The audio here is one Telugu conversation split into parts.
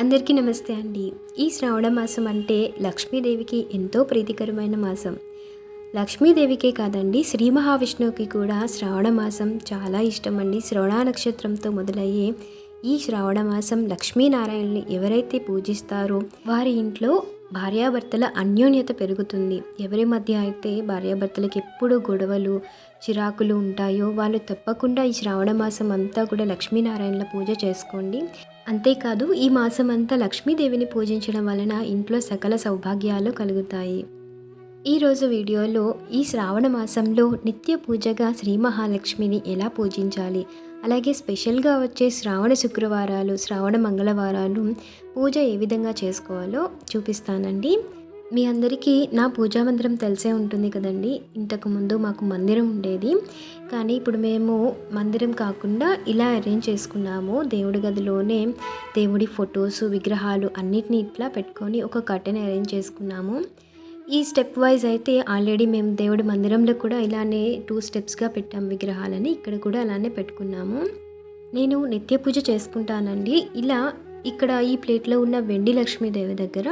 అందరికీ నమస్తే అండి. ఈ శ్రావణ మాసం అంటే లక్ష్మీదేవికి ఎంతో ప్రీతికరమైన మాసం. లక్ష్మీదేవికే కాదండి శ్రీ మహావిష్ణువుకి కూడా శ్రావణ మాసం చాలా ఇష్టం అండి శ్రవణ నక్షత్రంతో మొదలయ్యే ఈ శ్రావణ మాసం లక్ష్మీనారాయణని ఎవరైతే పూజిస్తారో వారి ఇంట్లో భార్యాభర్తల అన్యోన్యత పెరుగుతుంది. ఎవరి మధ్య అయితే భార్యాభర్తలకు ఎప్పుడు గొడవలు చిరాకులు ఉంటాయో వాళ్ళు తప్పకుండా ఈ శ్రావణ మాసం అంతా కూడా లక్ష్మీనారాయణల పూజ చేసుకోండి. అంతేకాదు ఈ మాసం అంతా లక్ష్మీదేవిని పూజించడం వలన ఇంట్లో సకల సౌభాగ్యాలు కలుగుతాయి. ఈరోజు వీడియోలో ఈ శ్రావణ మాసంలో నిత్య పూజగా శ్రీ మహాలక్ష్మిని ఎలా పూజించాలి? అలాగే స్పెషల్గా వచ్చే శ్రావణ శుక్రవారాలు శ్రావణ మంగళవారాలు పూజ ఏ విధంగా చేసుకోవాలో చూపిస్తానండి. మీ అందరికీ నా పూజా మందిరం తెలిసే ఉంటుంది కదండి. ఇంతకుముందు మాకు మందిరం ఉండేది. కానీ ఇప్పుడు మేము మందిరం కాకుండా ఇలా అరేంజ్ చేసుకున్నాము. దేవుడి గదిలోనే దేవుడి ఫొటోస్ విగ్రహాలు అన్నిటిని ఇట్లా పెట్టుకొని ఒక కట్టెని అరేంజ్ చేసుకున్నాము. ఈ స్టెప్ వైజ్ అయితే ఆల్రెడీ మేము దేవుడి మందిరంలో కూడా ఇలానే టూ స్టెప్స్గా పెట్టాం విగ్రహాలని. ఇక్కడ కూడా అలానే పెట్టుకున్నాము. నేను నిత్య పూజ చేసుకుంటానండి. ఇలా ఇక్కడ ఈ ప్లేట్లో ఉన్న వెండి లక్ష్మీదేవి దగ్గర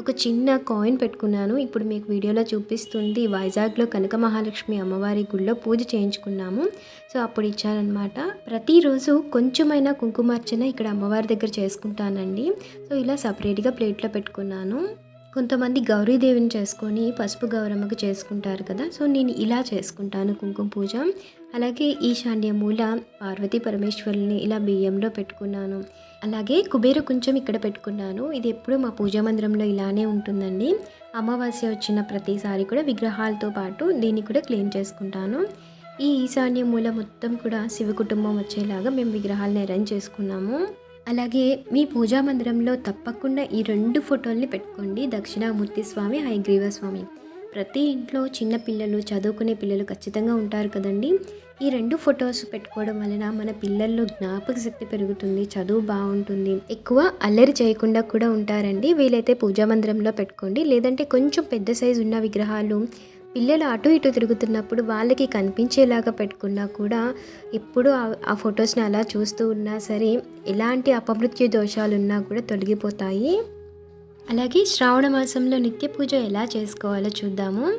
ఒక చిన్న కాయిన్ పెట్టుకున్నాను. ఇప్పుడు మీకు వీడియోలో చూపిస్తుంది వైజాగ్లో కనక మహాలక్ష్మి అమ్మవారి గుళ్ళో పూజ చేయించుకున్నాము. సో అప్పుడు ఇచ్చారనమాట ప్రతిరోజు కొంచెమైనా కుంకుమార్చన ఇక్కడ అమ్మవారి దగ్గర చేసుకుంటానండి. సో ఇలా సపరేట్గా ప్లేట్లో పెట్టుకున్నాను. కొంతమంది గౌరీదేవిని చేసుకొని పసుపు గౌరమ్మకు చేసుకుంటారు కదా. సో నేను ఇలా చేసుకుంటాను కుంకుమ పూజ. అలాగే ఈశాన్య మూల పార్వతీ పరమేశ్వరుని ఇలా బియ్యంలో పెట్టుకున్నాను. అలాగే కుబేర కొంచెం ఇక్కడ పెట్టుకున్నాను. ఇది ఎప్పుడు మా పూజా మందిరంలో ఇలానే ఉంటుందండి. అమావాస్య వచ్చిన ప్రతిసారి కూడా విగ్రహాలతో పాటు దీన్ని కూడా క్లీన్ చేసుకుంటాను. ఈ ఈశాన్య మూల మొత్తం కూడా శివ కుటుంబం వచ్చేలాగా మేము విగ్రహాలను అరేంజ్ చేసుకున్నాము. అలాగే మీ పూజా మందిరంలో తప్పకుండా ఈ రెండు ఫోటోల్ని పెట్టుకోండి. దక్షిణామూర్తి స్వామి హైగ్రీవ స్వామి. ప్రతి ఇంట్లో చిన్న పిల్లలు చదువుకునే పిల్లలు ఖచ్చితంగా ఉంటారు కదండి. ఈ రెండు ఫొటోస్ పెట్టుకోవడం వలన మన పిల్లల్లో జ్ఞాపక శక్తి పెరుగుతుంది చదువు బాగుంటుంది. ఎక్కువ అల్లరి చేయకుండా కూడా ఉంటారండి. వీలైతే పూజా మందిరంలో పెట్టుకోండి. లేదంటే కొంచెం పెద్ద సైజు ఉన్న విగ్రహాలు పిల్లలు అటు ఇటు తిరుగుతున్నప్పుడు వాళ్ళకి కనిపించేలాగా పెట్టుకున్నా కూడా ఎప్పుడు ఆ ఫొటోస్ని అలా చూస్తూ ఉన్నా సరే ఎలాంటి అపమృత్యు దోషాలు ఉన్నా కూడా తొలగిపోతాయి. అలాగే శ్రావణ మాసంలో నిత్య పూజ ఎలా చేసుకోవాలో చూద్దాము.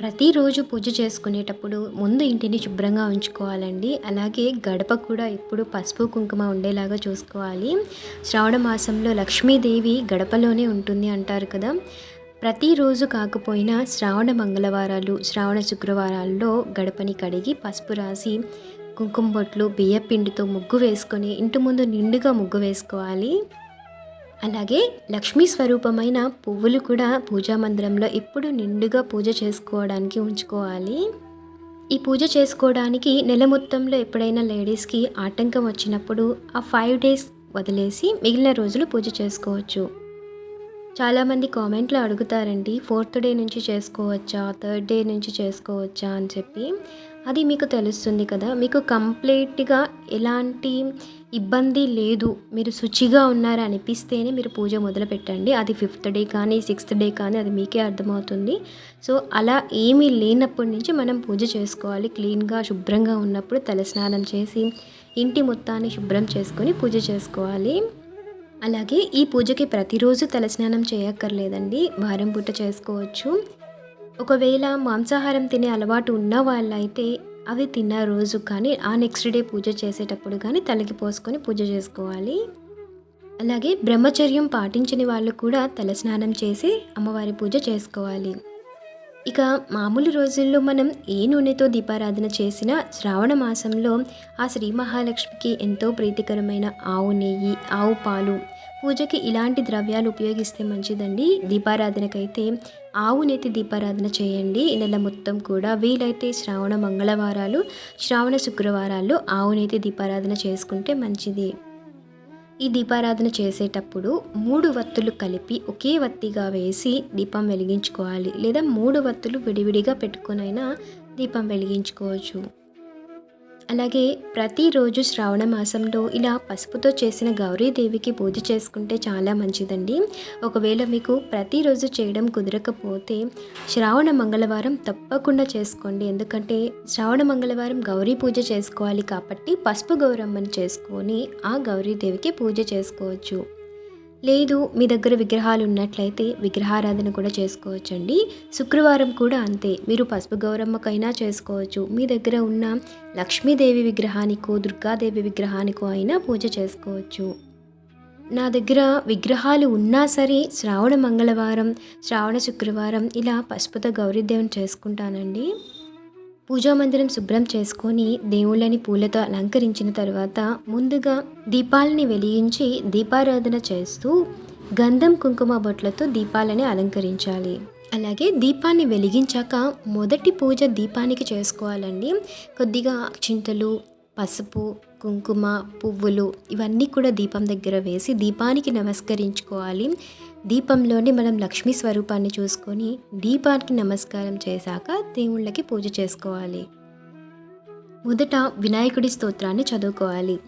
ప్రతిరోజు పూజ చేసుకునేటప్పుడు ముందు ఇంటిని శుభ్రంగా ఉంచుకోవాలండి. అలాగే గడప కూడా ఎప్పుడు పసుపు కుంకుమ ఉండేలాగా చూసుకోవాలి. శ్రావణ మాసంలో లక్ష్మీదేవి గడపలోనే ఉంటుంది అంటారు కదా. ప్రతిరోజు కాకపోయినా శ్రావణ మంగళవారాలు శ్రావణ శుక్రవారాల్లో గడపని కడిగి పసుపు రాసి కుంకుమ బొట్లు బియ్యపిండితో ముగ్గు వేసుకొని ఇంటి ముందు నిండుగా ముగ్గు వేసుకోవాలి. అలాగే లక్ష్మీ స్వరూపమైన పువ్వులు కూడా పూజా మందిరంలో ఎప్పుడు నిండుగా పూజ చేసుకోవడానికి ఉంచుకోవాలి. ఈ పూజ చేసుకోవడానికి నెల మొత్తంలో ఎప్పుడైనా లేడీస్కి ఆటంకం వచ్చినప్పుడు ఆ ఫైవ్ డేస్ వదిలేసి మిగిలిన రోజులు పూజ చేసుకోవచ్చు. చాలామంది కామెంట్లో అడుగుతారండి ఫోర్త్ డే నుంచి చేసుకోవచ్చా? థర్డ్ డే నుంచి చేసుకోవచ్చా? అని చెప్పి. అది మీకు తెలుస్తుంది కదా. మీకు కంప్లీట్గా ఎలాంటి ఇబ్బంది లేదు. మీరు శుచిగా ఉన్నారు అనిపిస్తేనే మీరు పూజ మొదలు పెట్టండి అది ఫిఫ్త్ డే కానీ సిక్స్త్ డే కానీ అది మీకే అర్థమవుతుంది. సో అలా ఏమీ లేనప్పటి నుంచి మనం పూజ చేసుకోవాలి. క్లీన్గా శుభ్రంగా ఉన్నప్పుడు తలస్నానం చేసి ఇంటి మొత్తాన్ని శుభ్రం చేసుకొని పూజ చేసుకోవాలి. అలాగే ఈ పూజకి ప్రతిరోజు తలస్నానం చేయక్కర్లేదండి. వారం పూట చేసుకోవచ్చు. ఒకవేళ మాంసాహారం తినే అలవాటు ఉన్న వాళ్ళైతే అవి తిన్న రోజు కానీ ఆ నెక్స్ట్ డే పూజ చేసేటప్పుడు కానీ తలకి పోసుకొని పూజ చేసుకోవాలి. అలాగే బ్రహ్మచర్యం పాటించని వాళ్ళు కూడా తలస్నానం చేసి అమ్మవారి పూజ చేసుకోవాలి. ఇక మామూలు రోజుల్లో మనం ఏ నూనెతో దీపారాధన చేసినా శ్రావణ మాసంలో ఆ శ్రీ మహాలక్ష్మికి ఎంతో ప్రీతికరమైన ఆవు నెయ్యి ఆవు పాలు పూజకి ఇలాంటి ద్రవ్యాలు ఉపయోగిస్తే మంచిదండి. దీపారాధనకైతే ఆవు నెత్తి దీపారాధన చేయండి. నెల మొత్తం కూడా వీలైతే శ్రావణ మంగళవారాలు శ్రావణ శుక్రవారాల్లో ఆవు నెత్తి దీపారాధన చేసుకుంటే మంచిది. ఈ దీపారాధన చేసేటప్పుడు మూడు వత్తులు కలిపి ఒకే వత్తిగా వేసి దీపం వెలిగించుకోవాలి. లేదా మూడు వత్తులు విడివిడిగా పెట్టుకునైనా దీపం వెలిగించుకోవచ్చు. అలాగే ప్రతిరోజు శ్రావణ మాసంలో ఇలా పసుపుతో చేసిన గౌరీదేవికి పూజ చేసుకుంటే చాలా మంచిదండి. ఒకవేళ మీకు ప్రతిరోజు చేయడం కుదరకపోతే శ్రావణ మంగళవారం తప్పకుండా చేసుకోండి. ఎందుకంటే శ్రావణ మంగళవారం గౌరీ పూజ చేసుకోవాలి కాబట్టి పసుపు గౌరమ్మని చేసుకొని ఆ గౌరీదేవికి పూజ చేసుకోవచ్చు. లేదు మీ దగ్గర విగ్రహాలు ఉన్నట్లయితే విగ్రహారాధన కూడా చేసుకోవచ్చండి. శుక్రవారం కూడా అంతే. మీరు పసుపు గౌరమ్మకైనా చేసుకోవచ్చు. మీ దగ్గర ఉన్న లక్ష్మీదేవి విగ్రహానికో దుర్గాదేవి విగ్రహానికో అయినా పూజ చేసుకోవచ్చు. నా దగ్గర విగ్రహాలు ఉన్నా సరే శ్రావణ మంగళవారం శ్రావణ శుక్రవారం ఇలా పసుపుతో గౌరీదేవిని చేసుకుంటానండి. పూజా మందిరం శుభ్రం చేసుకొని దేవుళ్ళని పూలతో అలంకరించిన తర్వాత ముందుగా దీపాలని వెలిగించి దీపారాధన చేస్తూ గంధం కుంకుమ బొట్లతో దీపాలని అలంకరించాలి. అలాగే దీపాన్ని వెలిగించాక మొదటి పూజ దీపానికి చేసుకోవాలండి. కొద్దిగా చింతలు పసుపు కుంకుమ పువ్వులు ఇవన్నీ కూడా దీపం దగ్గర వేసి దీపానికి నమస్కరించుకోవాలి. దీపంలోని మనం లక్ష్మీ స్వరూపాన్ని చూసుకొని దీపానికి నమస్కారం చేశాక దేవుళ్ళకి పూజ చేసుకోవాలి. మొదట వినాయకుడి స్తోత్రాన్ని చదువుకోవాలి.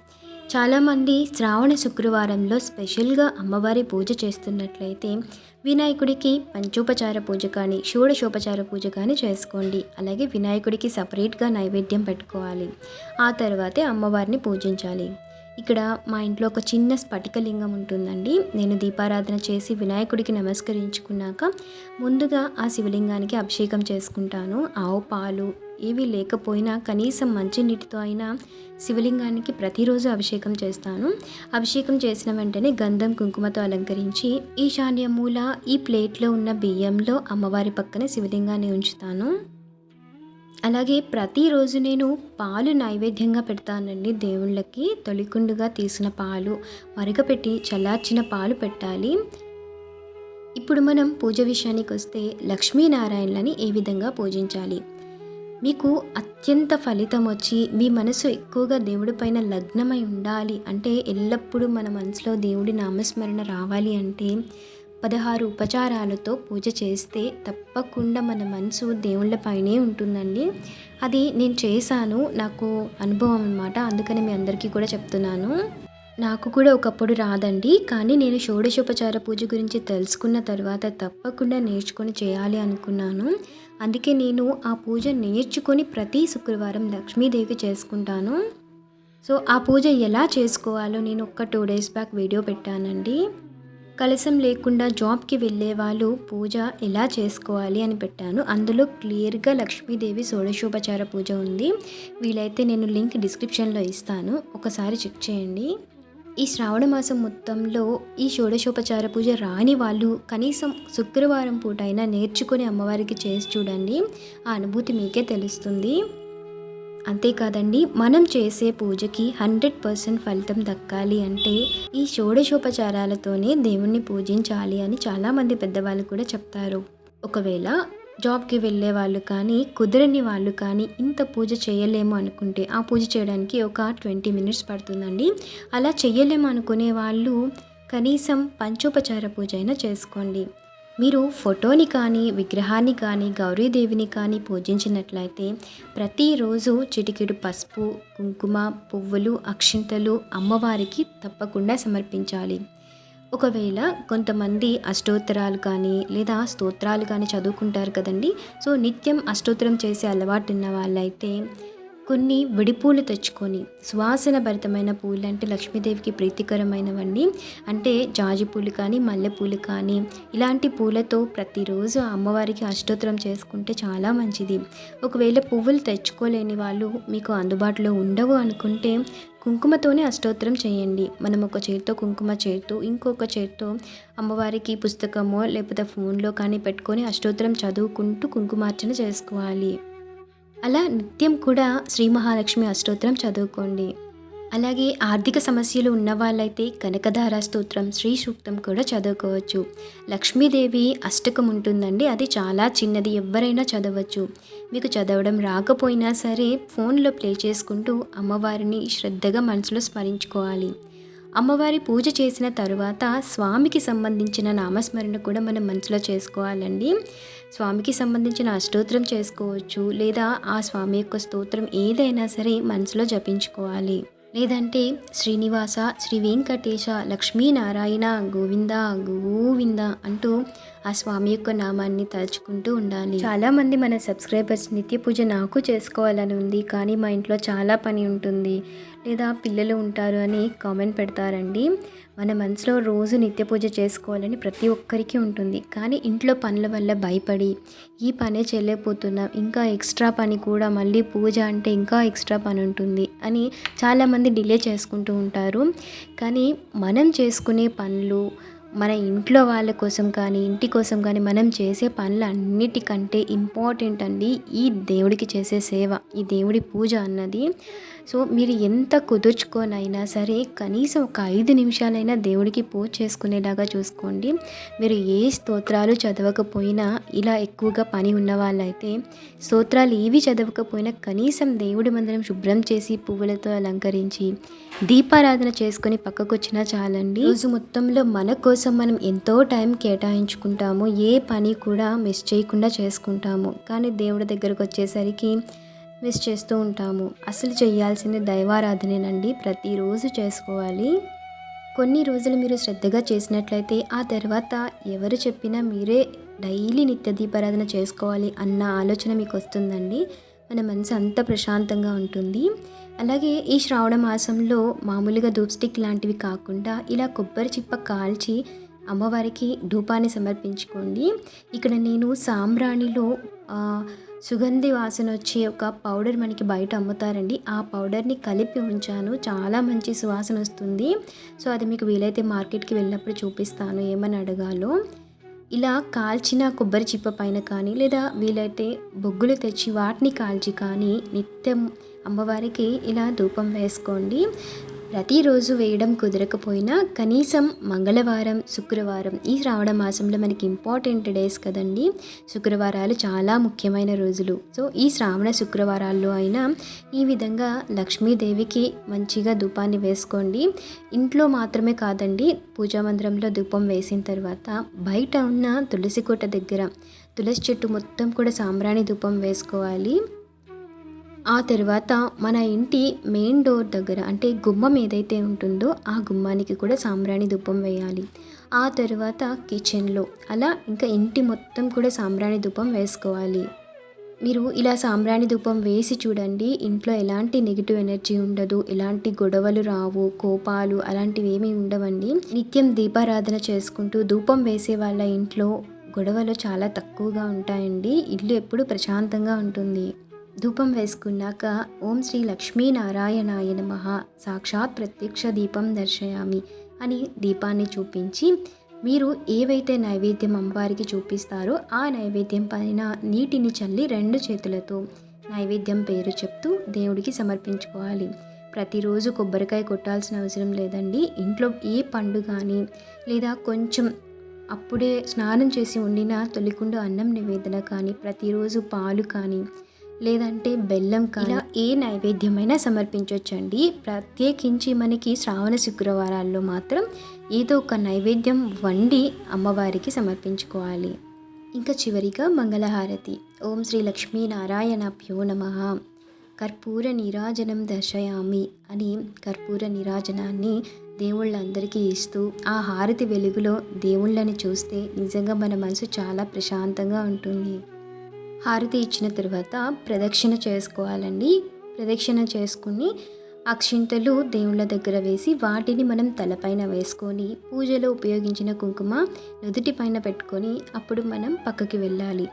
చాలామంది శ్రావణ శుక్రవారంలో స్పెషల్గా అమ్మవారి పూజ చేస్తున్నట్లయితే వినాయకుడికి పంచోపచార పూజ కానీ షోడశోపచార పూజ కానీ చేసుకోండి. అలాగే వినాయకుడికి సపరేట్గా నైవేద్యం పెట్టుకోవాలి. ఆ తర్వాతే అమ్మవారిని పూజించాలి. ఇక్కడ మా ఇంట్లో ఒక చిన్న స్ఫటికలింగం ఉంటుందండి. నేను దీపారాధన చేసి వినాయకుడికి నమస్కరించుకున్నాక ముందుగా ఆ శివలింగానికి అభిషేకం చేసుకుంటాను. ఆవు పాలు ఏవి లేకపోయినా కనీసం మంచినీటితో అయినా శివలింగానికి ప్రతిరోజు అభిషేకం చేస్తాను. అభిషేకం చేసిన వెంటనే గంధం కుంకుమతో అలంకరించి ఈశాన్య మూల ఈ ప్లేట్లో ఉన్న బియ్యంలో అమ్మవారి పక్కన శివలింగాన్ని ఉంచుతాను. అలాగే ప్రతిరోజు నేను పాలు నైవేద్యంగా పెడతానండి దేవుళ్ళకి. తొలికుండుగా తీసిన పాలు మరగపెట్టి చల్లార్చిన పాలు పెట్టాలి. ఇప్పుడు మనం పూజ విషయానికి వస్తే లక్ష్మీనారాయణలని ఏ విధంగా పూజించాలి? మీకు అత్యంత ఫలితం వచ్చి మీ మనసు ఎక్కువగా దేవుడి పైన లగ్నమై ఉండాలి అంటే ఎల్లప్పుడూ మన మనసులో దేవుడి నామస్మరణ రావాలి అంటే పదహారు ఉపచారాలతో పూజ చేస్తే తప్పకుండా మన మనసు దేవుళ్ళపైనే ఉంటుందండి. అది నేను చేశాను. నాకు అనుభవం అనమాట అందుకని మీ అందరికీ కూడా చెప్తున్నాను. నాకు కూడా ఒకప్పుడు రాదండి. కానీ నేను షోడశోపచార పూజ గురించి తెలుసుకున్న తర్వాత తప్పకుండా నేర్చుకొని చేయాలి అనుకున్నాను. అందుకే నేను ఆ పూజ నేర్చుకొని ప్రతి శుక్రవారం లక్ష్మీదేవి చేసుకుంటాను. సో ఆ పూజ ఎలా చేసుకోవాలో నేను ఒక్క టూ డేస్ బ్యాక్ వీడియో పెట్టానండి. కలసం లేకుండా జాబ్కి వెళ్ళే వాళ్ళు పూజ ఎలా చేసుకోవాలి అని పెట్టాను. అందులో క్లియర్గా లక్ష్మీదేవి షోడశోపచార పూజ ఉంది. వీలైతే నేను లింక్ డిస్క్రిప్షన్లో ఇస్తాను. ఒకసారి చెక్ చేయండి. ఈ శ్రావణ మాసం మొత్తంలో ఈ షోడశోపచార పూజ రాని వాళ్ళు కనీసం శుక్రవారం పూట అయినా నేర్చుకుని అమ్మవారికి చేసి చూడండి. ఆ అనుభూతి మీకే తెలుస్తుంది. అంతేకాదండి మనం చేసే పూజకి హండ్రెడ్ పర్సెంట్ ఫలితం దక్కాలి అంటే ఈ షోడశోపచారాలతోనే దేవుణ్ణి పూజించాలి అని చాలామంది పెద్దవాళ్ళు కూడా చెప్తారు. ఒకవేళ జాబ్కి వెళ్ళే వాళ్ళు కానీ కుదరని వాళ్ళు కానీ ఇంత పూజ చేయలేము అనుకుంటే ఆ పూజ చేయడానికి ఒక ట్వంటీ మినిట్స్ పడుతుందండి. అలా చేయలేము అనుకునే వాళ్ళు కనీసం పంచోపచార పూజ అయినా చేసుకోండి. మీరు ఫోటోని కానీ విగ్రహాన్ని కానీ గౌరీదేవిని కానీ పూజించినట్లయితే ప్రతిరోజు చిటికెడు పసుపు కుంకుమ పువ్వులు అక్షింతలు అమ్మవారికి తప్పకుండా సమర్పించాలి. ఒకవేళ కొంతమంది అష్టోత్తరాలు కానీ లేదా స్తోత్రాలు కానీ చదువుకుంటారు కదండి. సో నిత్యం అష్టోత్తరం చేసే అలవాటు ఉన్న వాళ్ళైతే కొన్ని విడిపూలు తెచ్చుకొని సువాసన భరితమైన పూలు అంటే లక్ష్మీదేవికి ప్రీతికరమైనవండి అంటే జాజి పూలు కానీ మల్లెపూలు కానీ ఇలాంటి పూలతో ప్రతిరోజు అమ్మవారికి అష్టోత్తరం చేసుకుంటే చాలా మంచిది. ఒకవేళ పువ్వులు తెచ్చుకోలేని వాళ్ళు మీకు అందుబాటులో ఉండవు అనుకుంటే కుంకుమతోనే అష్టోత్తరం చేయండి. మనం ఒక చేతితో కుంకుమ చేతితో ఇంకొక చేతితో అమ్మవారికి పుస్తకమో లేకపోతే ఫోన్లో కానీ పెట్టుకొని అష్టోత్తరం చదువుకుంటూ కుంకుమార్చన చేసుకోవాలి. అలా నిత్యం కూడా శ్రీ మహాలక్ష్మి అష్టోత్తరం చదువుకోండి. అలాగే ఆర్థిక సమస్యలు ఉన్న వాళ్ళైతే కనకధార స్తోత్రం శ్రీ సూక్తం కూడా చదువుకోవచ్చు. లక్ష్మీదేవి అష్టకం ఉంటుందండి అది చాలా చిన్నది ఎవరైనా చదవచ్చు. మీకు చదవడం రాకపోయినా సరే ఫోన్లో ప్లే చేసుకుంటూ అమ్మవారిని శ్రద్ధగా మనసులో స్మరించుకోవాలి. అమ్మవారి పూజ చేసిన తరువాత స్వామికి సంబంధించిన నామస్మరణ కూడా మనం మనసులో చేసుకోవాలండి. స్వామికి సంబంధించిన అష్టోత్రం చేసుకోవచ్చు లేదా ఆ స్వామి యొక్క స్తోత్రం ఏదైనా సరే మనసులో జపించుకోవాలి. లేదంటే శ్రీనివాస శ్రీ వెంకటేశ లక్ష్మీనారాయణ గోవింద గోవింద అంటూ ఆ స్వామి యొక్క నామాన్ని తలుచుకుంటూ ఉండాలి. చాలామంది మన సబ్స్క్రైబర్స్ నిత్య పూజ నాకు చేసుకోవాలని ఉంది కానీ మా ఇంట్లో చాలా పని ఉంటుంది. లేదా పిల్లలు ఉంటారు అని కామెంట్ పెడతారండి. మన మనసులో రోజు నిత్య పూజ చేసుకోవాలని ప్రతి ఒక్కరికి ఉంటుంది. కానీ ఇంట్లో పనుల వల్ల భయపడి ఈ పనే చేయలేకపోతున్నాం. ఇంకా ఎక్స్ట్రా పని కూడా మళ్ళీ పూజ అంటే ఇంకా ఎక్స్ట్రా పని ఉంటుంది అని చాలామంది డిలే చేసుకుంటూ ఉంటారు. కానీ మనం చేసుకునే పనులు మన ఇంట్లో వాళ్ళ కోసం కానీ ఇంటి కోసం కానీ మనం చేసే పనులు అన్నిటికంటే ఇంపార్టెంట్ అండి ఈ దేవుడికి చేసే సేవ ఈ దేవుడి పూజ అన్నది. సో మీరు ఎంత కుదుర్చుకోనైనా సరే కనీసం ఒక ఐదు నిమిషాలైనా దేవుడికి పూజ చేసుకునేలాగా చూసుకోండి. మీరు ఏ స్తోత్రాలు చదవకపోయినా ఇలా ఎక్కువగా పని ఉన్న వాళ్ళైతే స్తోత్రాలు ఏవి చదవకపోయినా కనీసం దేవుడి మందిరం శుభ్రం చేసి పువ్వులతో అలంకరించి దీపారాధన చేసుకొని పక్కకు వచ్చినా చాలండి. రోజు మొత్తంలో మన కోసం మనం ఎంతో టైం కేటాయించుకుంటాము. ఏ పని కూడా మిస్ చేయకుండా చేసుకుంటాము. కానీ దేవుడి దగ్గరకు వచ్చేసరికి మిస్ చేస్తూ ఉంటాము. అసలు చేయాల్సింది దైవారాధనేనండి. ప్రతిరోజు చేసుకోవాలి. కొన్ని రోజులు మీరు శ్రద్ధగా చేసినట్లయితే ఆ తర్వాత ఎవరు చెప్పినా మీరే డైలీ నిత్య దీపారాధన చేసుకోవాలి అన్న ఆలోచన మీకు వస్తుందండి మన మనసు అంత ప్రశాంతంగా ఉంటుంది. అలాగే ఈ శ్రావణ మాసంలో మామూలుగా ధూప్ స్టిక్ లాంటివి కాకుండా ఇలా కొబ్బరి చిప్ప కాల్చి అమ్మవారికి ధూపాన్ని సమర్పించుకోండి. ఇక్కడ నేను సాంబ్రాణిలో సుగంధి వాసన వచ్చే ఒక పౌడర్ మనకి బయట అమ్ముతారండి. ఆ పౌడర్ని కలిపి ఉంచాను. చాలా మంచి సువాసన వస్తుంది. సో అది మీకు వీలైతే మార్కెట్కి వెళ్ళినప్పుడు చూపిస్తాను. ఏమని అడగాలో. ఇలా కాల్చిన కొబ్బరి చిప్ప పైన కానీ లేదా వీలైతే బొగ్గులు తెచ్చి వాటిని కాల్చి కానీ నిత్యం అమ్మవారికి ఇలా ధూపం వేసుకోండి. ప్రతిరోజు వేయడం కుదరకపోయినా కనీసం మంగళవారం శుక్రవారం ఈ శ్రావణ మాసంలో మనకి ఇంపార్టెంట్ డేస్ కదండి. శుక్రవారాలు చాలా ముఖ్యమైన రోజులు. సో ఈ శ్రావణ శుక్రవారాల్లో అయినా ఈ విధంగా లక్ష్మీదేవికి మంచిగా ధూపాన్ని వేసుకోండి. ఇంట్లో మాత్రమే కాదండి పూజా మందిరంలో ధూపం వేసిన తర్వాత బయట ఉన్న తులసి కోట దగ్గర తులసి చెట్టు మొత్తం కూడా సాంబ్రాణి ధూపం వేసుకోవాలి. ఆ తర్వాత మన ఇంటి మెయిన్ డోర్ దగ్గర అంటే గుమ్మం ఏదైతే ఉంటుందో ఆ గుమ్మానికి కూడా సాంబ్రాణి ధూపం వేయాలి. ఆ తర్వాత కిచెన్లో అలా ఇంకా ఇంటి మొత్తం కూడా సాంబ్రాణి ధూపం వేసుకోవాలి. మీరు ఇలా సాంబ్రాణి ధూపం వేసి చూడండి ఇంట్లో ఎలాంటి నెగిటివ్ ఎనర్జీ ఉండదు ఎలాంటి గొడవలు రావు కోపాలు అలాంటివి ఏమీ ఉండవండి. నిత్యం దీపారాధన చేసుకుంటూ ధూపం వేసే వాళ్ళ ఇంట్లో గొడవలు చాలా తక్కువగా ఉంటాయండి. ఇల్లు ఎప్పుడు ప్రశాంతంగా ఉంటుంది. ధూపం వేసుకున్నాక ఓం శ్రీ లక్ష్మీనారాయణాయ నమ సాక్షాత్ ప్రత్యక్ష దీపం దర్శయామి అని దీపాన్ని చూపించి మీరు ఏవైతే నైవేద్యం అమ్మవారికి చూపిస్తారో ఆ నైవేద్యం పైన నీటిని చల్లి రెండు చేతులతో నైవేద్యం పేరు చెప్తూ దేవుడికి సమర్పించుకోవాలి. ప్రతిరోజు కొబ్బరికాయ కొట్టాల్సిన అవసరం లేదండి. ఇంట్లో ఏ పండు కానీ లేదా కొంచెం అప్పుడే స్నానం చేసి ఉండిన తొలికుండు అన్నం నివేదన కానీ ప్రతిరోజు పాలు కానీ లేదంటే బెల్లం కానీ ఇలా ఏ నైవేద్యమైనా సమర్పించవచ్చండి ప్రత్యేకించి మనకి శ్రావణ శుక్రవారాల్లో మాత్రం ఏదో ఒక నైవేద్యం వండి అమ్మవారికి సమర్పించుకోవాలి. ఇంకా చివరిగా మంగళహారతి. ఓం శ్రీ లక్ష్మీ నారాయణభ్యో నమ. కర్పూర నీరాజనం దర్శయామి అని కర్పూర నీరాజనాన్ని దేవుళ్ళందరికీ ఇస్తూ ఆ హారతి వెలుగులో దేవుళ్ళని చూస్తే నిజంగా మన మనసు చాలా ప్రశాంతంగా ఉంటుంది. హారతి ఇచ్చిన తర్వాత ప్రదక్షిణ చేసుకోవాలండి. ప్రదక్షిణ చేసుకుని అక్షింతలు దేవుళ్ళ దగ్గర వేసి వాటిని మనం తలపైన వేసుకొని పూజలో ఉపయోగించిన కుంకుమ నుదుటి పైన పెట్టుకొని అప్పుడు మనం పక్కకి వెళ్ళాలి.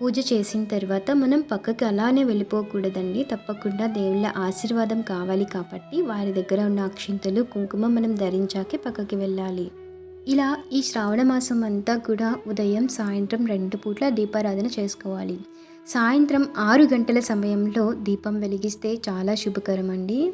పూజ చేసిన తర్వాత మనం పక్కకి అలానే వెళ్ళిపోకూడదండి. తప్పకుండా దేవుళ్ళ ఆశీర్వాదం కావాలి కాబట్టి వారి దగ్గర ఉన్న అక్షింతలు కుంకుమ మనం ధరించాకే పక్కకి వెళ్ళాలి. ఇలా ఈ శ్రావణ మాసం అంతా కూడా ఉదయం సాయంత్రం రెండు పూట్ల దీపారాధన చేసుకోవాలి. సాయంత్రం ఆరు గంటల సమయంలో దీపం వెలిగిస్తే చాలా శుభకరం అండి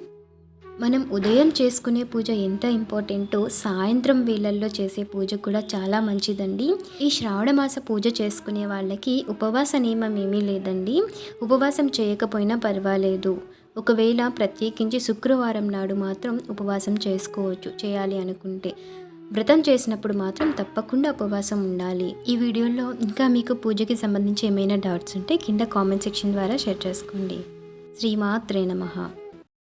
మనం ఉదయం చేసుకునే పూజ ఎంత ఇంపార్టెంటో సాయంత్రం వేళల్లో చేసే పూజ కూడా చాలా మంచిదండి. ఈ శ్రావణ మాస పూజ చేసుకునే వాళ్ళకి ఉపవాస నియమం ఏమీ లేదండి. ఉపవాసం చేయకపోయినా పర్వాలేదు. ఒకవేళ ప్రత్యేకించి శుక్రవారం నాడు మాత్రం ఉపవాసం చేసుకోవచ్చు చేయాలి అనుకుంటే. వ్రతం చేసినప్పుడు మాత్రం తప్పకుండా ఉపవాసం ఉండాలి. ఈ వీడియోలో ఇంకా మీకు పూజకి సంబంధించి ఏమైనా డౌట్స్ ఉంటే కింద కామెంట్ సెక్షన్ ద్వారా షేర్ చేసుకోండి. శ్రీమాత్రే నమః.